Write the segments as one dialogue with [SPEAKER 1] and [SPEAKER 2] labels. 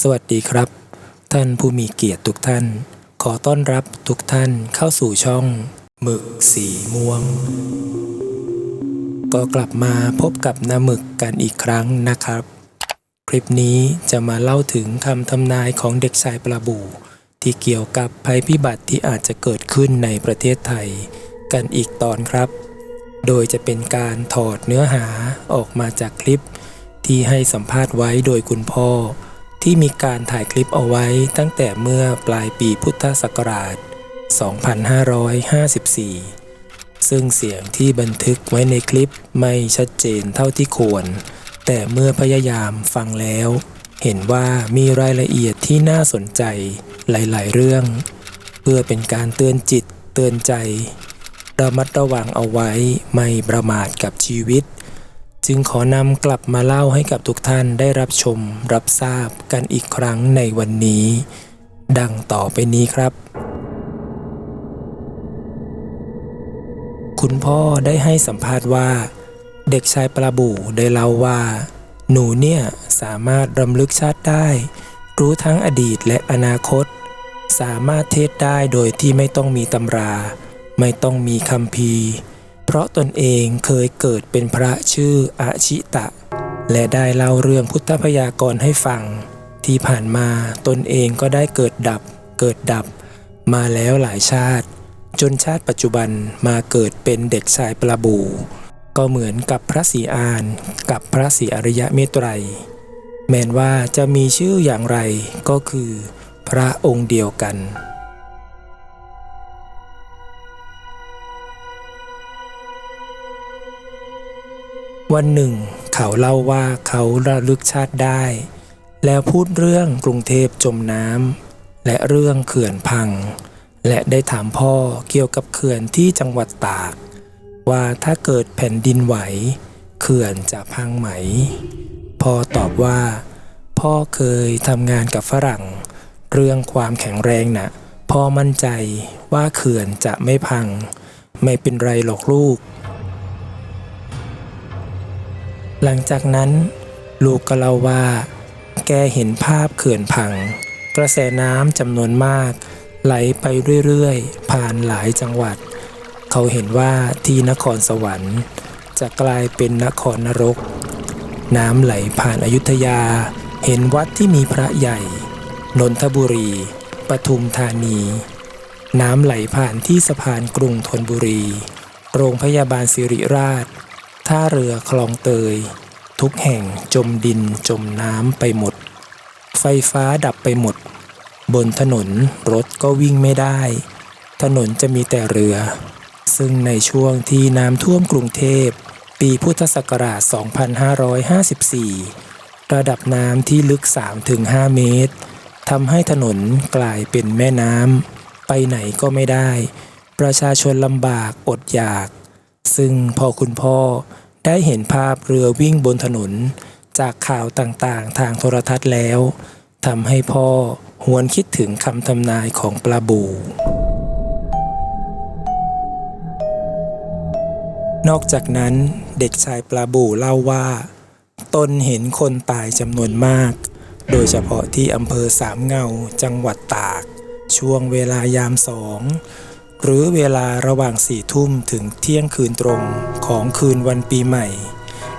[SPEAKER 1] สวัสดีครับ ท่านผู้มีเกียรติทุกท่าน ขอต้อนรับทุกท่านเข้าสู่ช่องหมึกสีม่วง ก็กลับมาพบกับน้าหมึกกันอีกครั้งนะครับ คลิปนี้จะมาเล่าถึงคำทำนายของเด็กชายปลาบู ที่เกี่ยวกับภัยพิบัติที่อาจจะเกิดขึ้นในประเทศไทย กันอีกตอนครับ โดยจะเป็นการถอดเนื้อหาออกมาจากคลิป ที่ให้สัมภาษณ์ไว้โดยคุณพ่อ ที่มีการถ่ายคลิปเอาไว้ตั้งแต่เมื่อปลายปีพุทธศักราช 2554 ซึ่งเสียงที่บันทึกไว้ในคลิปไม่ชัดเจนเท่าที่ควร แต่เมื่อพยายามฟังแล้ว เห็นว่ามีรายละเอียดที่น่าสนใจหลาย ๆ เรื่อง เพื่อเป็นการเตือนจิตเตือนใจระมัดระวังเอาไว้ไม่ประมาทกับชีวิต จึงขอนำกลับมาเล่าให้กับทุกท่านได้รับชมรับทราบกันอีกครั้งในวันนี้ ดังต่อไปนี้ครับ คุณพ่อได้ให้สัมภาษณ์ว่า เด็กชายปลาบูได้เล่าว่า หนูเนี่ยสามารถรำลึกชาติได้ รู้ทั้งอดีตและอนาคต สามารถเทศได้โดยที่ไม่ต้องมีตำรา ไม่ต้องมีคำพี เพราะตนเองเคยเกิดเป็นพระชื่ออาชิตะ และได้เล่าเรื่องพุทธพยากรณ์ให้ฟัง ที่ผ่านมาตนเองก็ได้เกิดดับ เกิดดับ มาแล้วหลายชาติ จนชาติปัจจุบันมาเกิดเป็นเด็กชายปลาบู ก็เหมือนกับพระศรีอาน กับพระศรีอริยะเมตไตร แม้นว่าจะมีชื่ออย่างไรก็คือ พระองค์เดียวกัน วันหนึ่ง เขาเล่าว่าเขาระลึกชาติได้ แล้วพูดเรื่องกรุงเทพจมน้ำและเรื่องเขื่อนพัง และได้ถามพ่อเกี่ยวกับเขื่อนที่จังหวัดตาก ว่าถ้าเกิดแผ่นดินไหว เขื่อนจะพังไหม พ่อตอบว่า พ่อเคยทำงานกับฝรั่ง เรื่องความแข็งแรงนะ่ะพ่อมั่นใจว่าเขื่อนจะไม่พัง ไม่เป็นไรหรอกลูก หลังจากนั้น ลูกก็เล่าว่า แกเห็นภาพเขื่อนพัง กระแสน้ำจำนวนมาก ไหลไปเรื่อยๆ ผ่านหลายจังหวัด เขาเห็นว่าที่นครสวรรค์ จะกลายเป็นนครนรก น้ำไหลผ่านอายุทยา เห็นวัดที่มีพระใหญ่ นนทบุรี ปทุมธานี น้ำไหลผ่านที่สะพานกรุงธนบุรี โรงพยาบาลสิริราช ท่าเรือคลองเตย ทุกแห่งจมดินจมน้ำไปหมด ไฟฟ้าดับไปหมด บนถนนรถก็วิ่งไม่ได้ ถนนจะมีแต่เรือ ซึ่งในช่วงที่น้ำท่วมกรุงเทพ ปีพุทธศักราช 2554 ระดับน้ำที่ลึก 3-5 เมตรทำให้ถนนกลายเป็นแม่น้ำไปไหนก็ไม่ได้ ประชาชนลำบากอดอยาก ซึ่งพอคุณพ่อได้เห็นภาพเรือวิ่งบนถนน จากข่าวต่างๆ ทางโทรทัศน์แล้วทำให้พ่อหวนคิดถึงคำทำนายของปลาบูนอกจากนั้นเด็กชายปลาบูเล่าว่า ตนเห็นคนตายจำนวนมาก โดยเฉพาะที่อำเภอสามเงาจังหวัดตาก ช่วงเวลายามสอง หรือเวลาระหว่างสี่ทุ่มถึงเที่ยงคืนตรงของคืนวันปีใหม่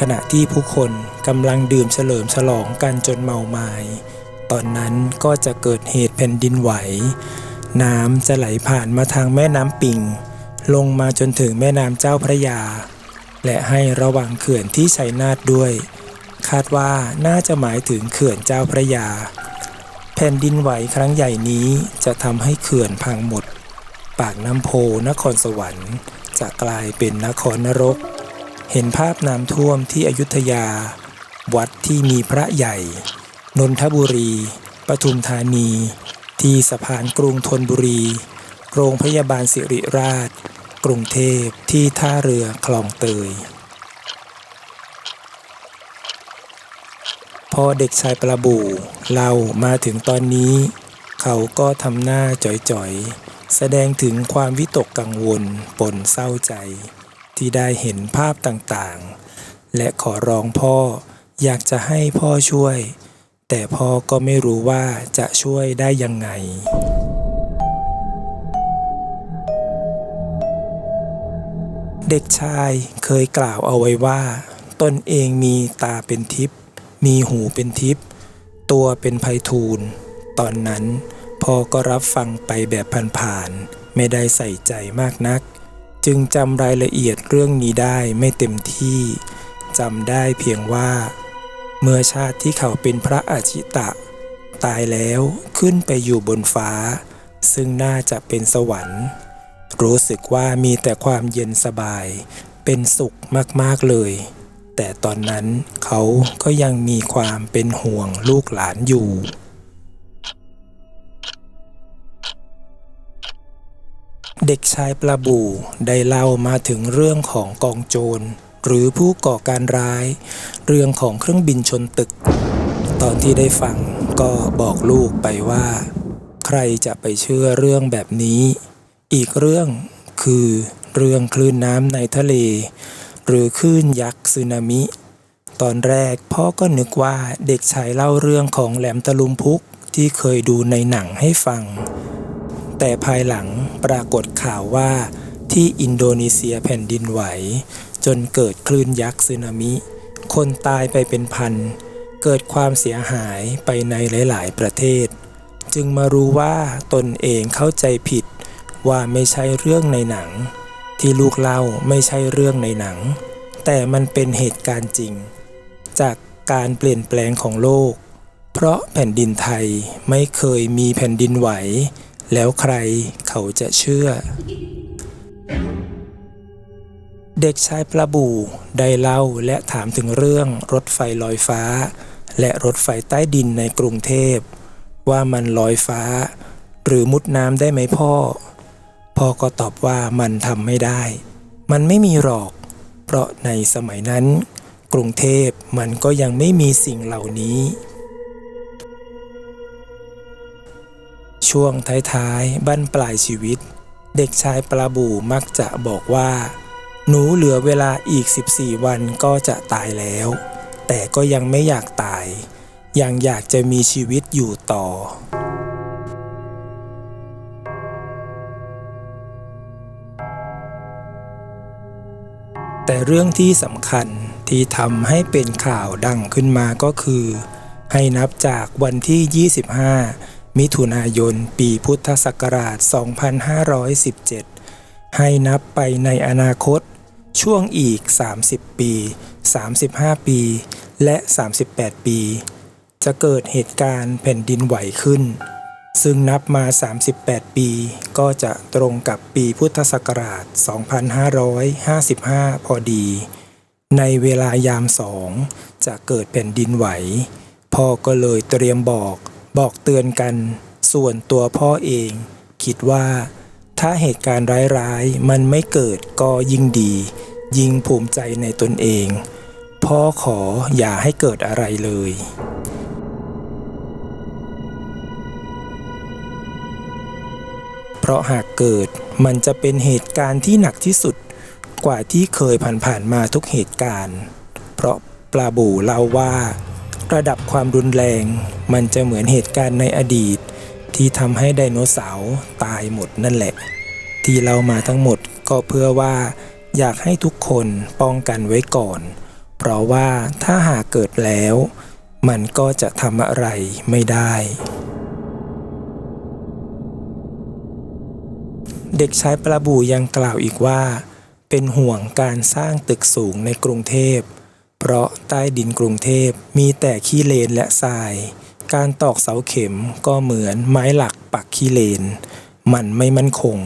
[SPEAKER 1] ขณะที่ผู้คนกำลังดื่มเฉลิมฉลองกันจนเมาไมา้ตอนนั้นก็จะเกิดเหตุแผ่นดินไหว น้ำจะไหลผ่านมาทางแม่น้ำปิง ลงมาจนถึงแม่น้ำเจ้าพระยา และให้ระวังเขื่อนที่ชัยนาทด้วย คาดว่าน่าจะหมายถึงเขื่อนเจ้าพระยา แผ่นดินไหวครั้งใหญ่นี้จะทำให้เขื่อนพังหมด ปากน้ำโพนครสวรรค์ จะกลายเป็นนครนรก เห็นภาพน้ำท่วมที่อยุธยา วัดที่มีพระใหญ่ นนทบุรี ปทุมธานี ที่สะพานกรุงธนบุรี โรงพยาบาลสิริราช กรุงเทพที่ท่าเรือคลองเตย พอเด็กชายปลาบูเล่ามาถึงตอนนี้ เขาก็ทำหน้าจ่อยๆ แสดงถึงความวิตกกังวลปนเศร้าใจ ที่ได้เห็นภาพต่างๆ และขอร้องพ่ออยากจะให้พ่อช่วย แต่พ่อก็ไม่รู้ว่าจะช่วยได้ยังไงเด็กชายเคยกล่าวเอาไว้ว่า ตนเองมีตาเป็นทิพย์มีหูเป็นทิพย์ตัวเป็นไพฑูรย์ตอนนั้น พ่อก็รับฟังไปแบบผ่านๆ ไม่ได้ใส่ใจมากนัก จึงจำรายละเอียดเรื่องนี้ได้ไม่เต็มที่ จำได้เพียงว่า เมื่อชาติที่เขาเป็นพระอาชิตะ ตายแล้วขึ้นไปอยู่บนฟ้า ซึ่งน่าจะเป็นสวรรค์ รู้สึกว่ามีแต่ความเย็นสบาย เป็นสุขมากๆเลย แต่ตอนนั้นเขาก็ยังมีความเป็นห่วงลูกหลานอยู่ เด็กชายปลาบูได้เล่ามาถึงเรื่องของกองโจร หรือผู้ก่อการร้าย เรื่องของเครื่องบินชนตึก ตอนที่ได้ฟังก็บอกลูกไปว่า ใครจะไปเชื่อเรื่องแบบนี้ อีกเรื่องคือเรื่องคลื่นน้ำในทะเล หรือคลื่นยักษ์สึนามิ ตอนแรกพ่อก็นึกว่าเด็กชายเล่าเรื่องของแหลมตะลุมพุกที่เคยดูในหนังให้ฟัง แต่ภายหลังปรากฏข่าวว่าที่อินโดนีเซียแผ่นดินไหว จนเกิดคลื่นยักษ์สึนามิ คนตายไปเป็นพัน เกิดความเสียหายไปในหลาย ๆ ประเทศ จึงมารู้ว่าตนเองเข้าใจผิดว่าไม่ใช่เรื่องในหนัง ที่ลูกเล่าไม่ใช่เรื่องในหนัง แต่มันเป็นเหตุการณ์จริง จากการเปลี่ยนแปลงของโลก เพราะแผ่นดินไทยไม่เคยมีแผ่นดินไหว แล้วใครเขาจะเชื่อ เด็กชายปลาบูได้เล่าและถามถึงเรื่องรถไฟลอยฟ้า และรถไฟใต้ดินในกรุงเทพ ว่ามันลอยฟ้า หรือมุดน้ำได้ไหมพ่อ พ่อก็ตอบว่ามันทำไม่ได้ มันไม่มีหรอก เพราะในสมัยนั้น กรุงเทพมันก็ยังไม่มีสิ่งเหล่านี้ ช่วงท้ายๆ บั้นปลายชีวิต เด็กชายปลาบูมักจะบอกว่า หนูเหลือเวลาอีก 14 วันก็จะตายแล้ว แต่ก็ยังไม่อยากตาย ยังอยากจะมีชีวิตอยู่ต่อแต่เรื่องที่สำคัญที่ทำให้เป็นข่าวดังขึ้นมาก็คือ ให้นับจากวันที่ 25 มิถุนายน ปีพุทธศักราช 2517 ให้นับไปในอนาคต ช่วงอีก 30 ปี 35 ปี และ 38 ปี จะเกิดเหตุการณ์แผ่นดินไหวขึ้น ซึ่งนับมา 38 ปี ก็จะตรงกับปีพุทธศักราช 2555 พอดี ในเวลายามสองจะเกิดแผ่นดินไหว พ่อก็เลยเตรียมบอก บอกเตือนกัน ส่วนตัวพ่อเอง คิดว่า ถ้าเหตุการณ์ร้ายๆ มันไม่เกิดก็ยิ่งดี ยิ่งภูมิใจในตนเอง พ่อขออย่าให้เกิดอะไรเลยเพราะหากเกิดมันจะเป็นเหตุการณ์ที่หนักที่สุดกว่าที่เคยผ่านๆมาทุกเหตุการณ์ เพราะปลาบูเล่าว่า ระดับความรุนแรง มันจะเหมือนเหตุการณ์ในอดีต ที่ทำให้ไดโนเสาร์ตายหมดนั่นแหละ ที่เรามาทั้งหมดก็เพื่อว่า อยากให้ทุกคนป้องกันไว้ก่อน เพราะว่าถ้าหากเกิดแล้ว มันก็จะทำอะไรไม่ได้ เด็กชายปลาบูยังกล่าวอีกว่า เป็นห่วงการสร้างตึกสูงในกรุงเทพ เพราะใต้ดินกรุงเทพมีแต่ขี้เลนและทราย การตอกเสาเข็มก็เหมือนไม้หลักปักขี้เลน มันไม่มั่นคง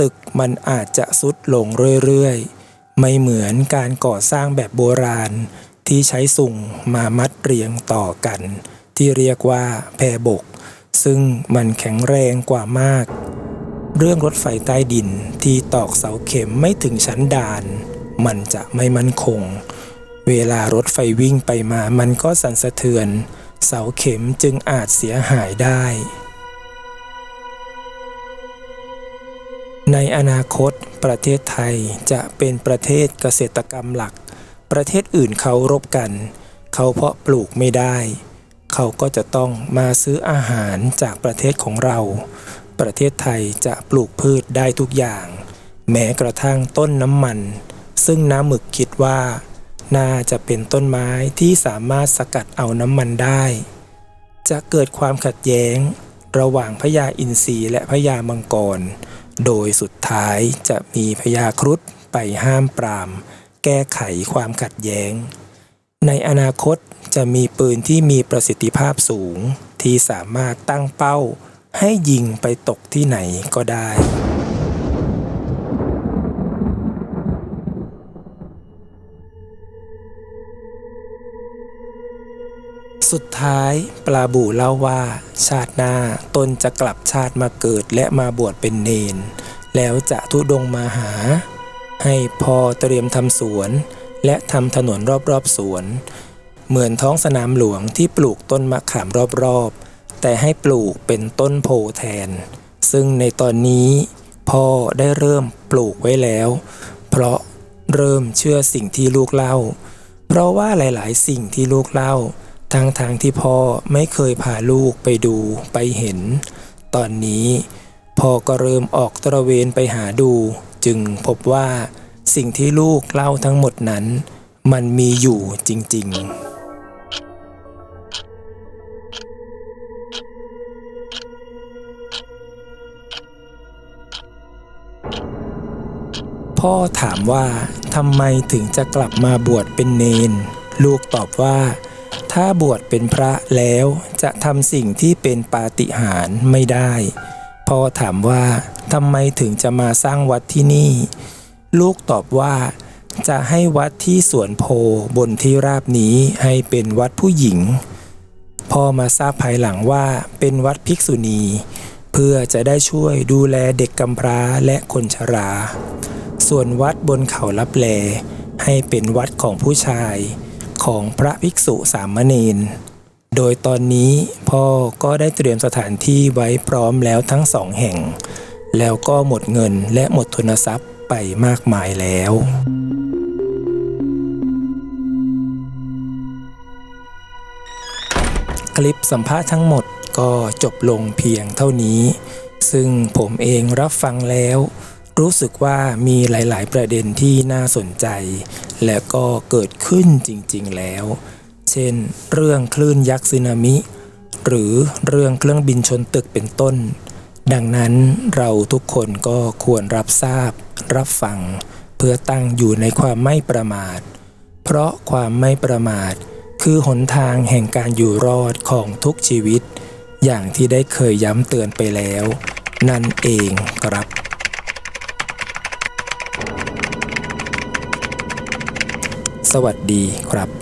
[SPEAKER 1] ตึกมันอาจจะสุดลงเรื่อยๆ ไม่เหมือนการก่อสร้างแบบโบราณ ที่ใช้สุ่งมามัดเรียงต่อกัน ที่เรียกว่าแพบก ซึ่งมันแข็งแรงกว่ามาก เรื่องรถไฟใต้ดินที่ตอกเสาเข็มไม่ถึงชั้นดาน มันจะไม่มั่นคง เวลารถไฟวิ่งไปมามันก็สั่นสะเทือน เสาเข็มจึงอาจเสียหายได้ ในอนาคตประเทศไทยจะเป็นประเทศเกษตรกรรมหลัก ประเทศอื่นเขารบกัน เขาเพาะปลูกไม่ได้ เขาก็จะต้องมาซื้ออาหารจากประเทศของเรา ประเทศไทยจะปลูกพืชได้ทุกอย่าง แม้กระทั่งต้นน้ำมัน ซึ่งน้ำหมึกคิดว่า น่าจะเป็นต้นไม้ที่สามารถสกัดเอาน้ำมันได้ จะเกิดความขัดแย้ง ระหว่างพญาอินทรีและพญามังกร โดยสุดท้ายจะมีพญาครุฑไปห้ามปราม แก้ไขความขัดแย้ง ในอนาคตจะมีปืนที่มีประสิทธิภาพสูง ที่สามารถตั้งเป้า ให้ยิงไปตกที่ไหนก็ได้ สุดท้ายปลาบูเล่าว่า ชาติหน้าตนจะกลับชาติมาเกิดและมาบวชเป็นเนน แล้วจะทุดงมาหา ให้พอเตรียมทำสวน และทำถนนรอบๆสวน เหมือนท้องสนามหลวงที่ปลูกต้นมะขามรอบๆ แต่ให้ปลูกเป็นต้นโพแทน ซึ่งในตอนนี้พ่อได้เริ่มปลูกไว้แล้ว เพราะเริ่มเชื่อสิ่งที่ลูกเล่า เพราะว่าหลายๆ สิ่งที่ลูกเล่า ทั้งทางที่พ่อไม่เคยพาลูกไปดูไปเห็น ตอนนี้พ่อก็เริ่มออกตระเวนไปหาดู จึงพบว่าสิ่งที่ลูกเล่าทั้งหมดนั้น มันมีอยู่จริง ๆพ่อถามว่าทำไมถึงจะกลับมาบวชเป็นเนน ลูกตอบว่า ถ้าบวชเป็นพระแล้วจะทำสิ่งที่เป็นปาฏิหาริย์ไม่ได้ พ่อถามว่าทำไมถึงจะมาสร้างวัดที่นี่ ลูกตอบว่าจะให้วัดที่สวนโพบนที่ราบนี้ให้เป็นวัดผู้หญิง พ่อมาทราบภายหลังว่าเป็นวัดภิกษุณี เพื่อจะได้ช่วยดูแลเด็กกำพร้าและคนชรา ส่วนวัดบนเขาลับแลให้เป็นวัดของผู้ชาย ของพระภิกษุสามเณร โดยตอนนี้พ่อก็ได้เตรียมสถานที่ไว้พร้อมแล้วทั้งสองแห่ง แล้วก็หมดเงินและหมดทุนทรัพย์ไปมากมายแล้วคลิปสัมภาษณ์ทั้งหมดก็จบลงเพียงเท่านี้ ซึ่งผมเองรับฟังแล้ว รู้สึกว่ามีหลาย ๆ ประเด็นที่น่าสนใจ และก็เกิดขึ้นจริง ๆ แล้ว เช่น เรื่องคลื่นยักษ์สึนามิ หรือเรื่องเครื่องบินชนตึกเป็นต้น ดังนั้นเราทุกคนก็ควรรับทราบ รับฟัง เพื่อตั้งอยู่ในความไม่ประมาท เพราะความไม่ประมาท คือหนทางแห่งการอยู่รอดของทุกชีวิต อย่างที่ได้เคยย้ำเตือนไปแล้ว นั่นเองครับ สวัสดีครับ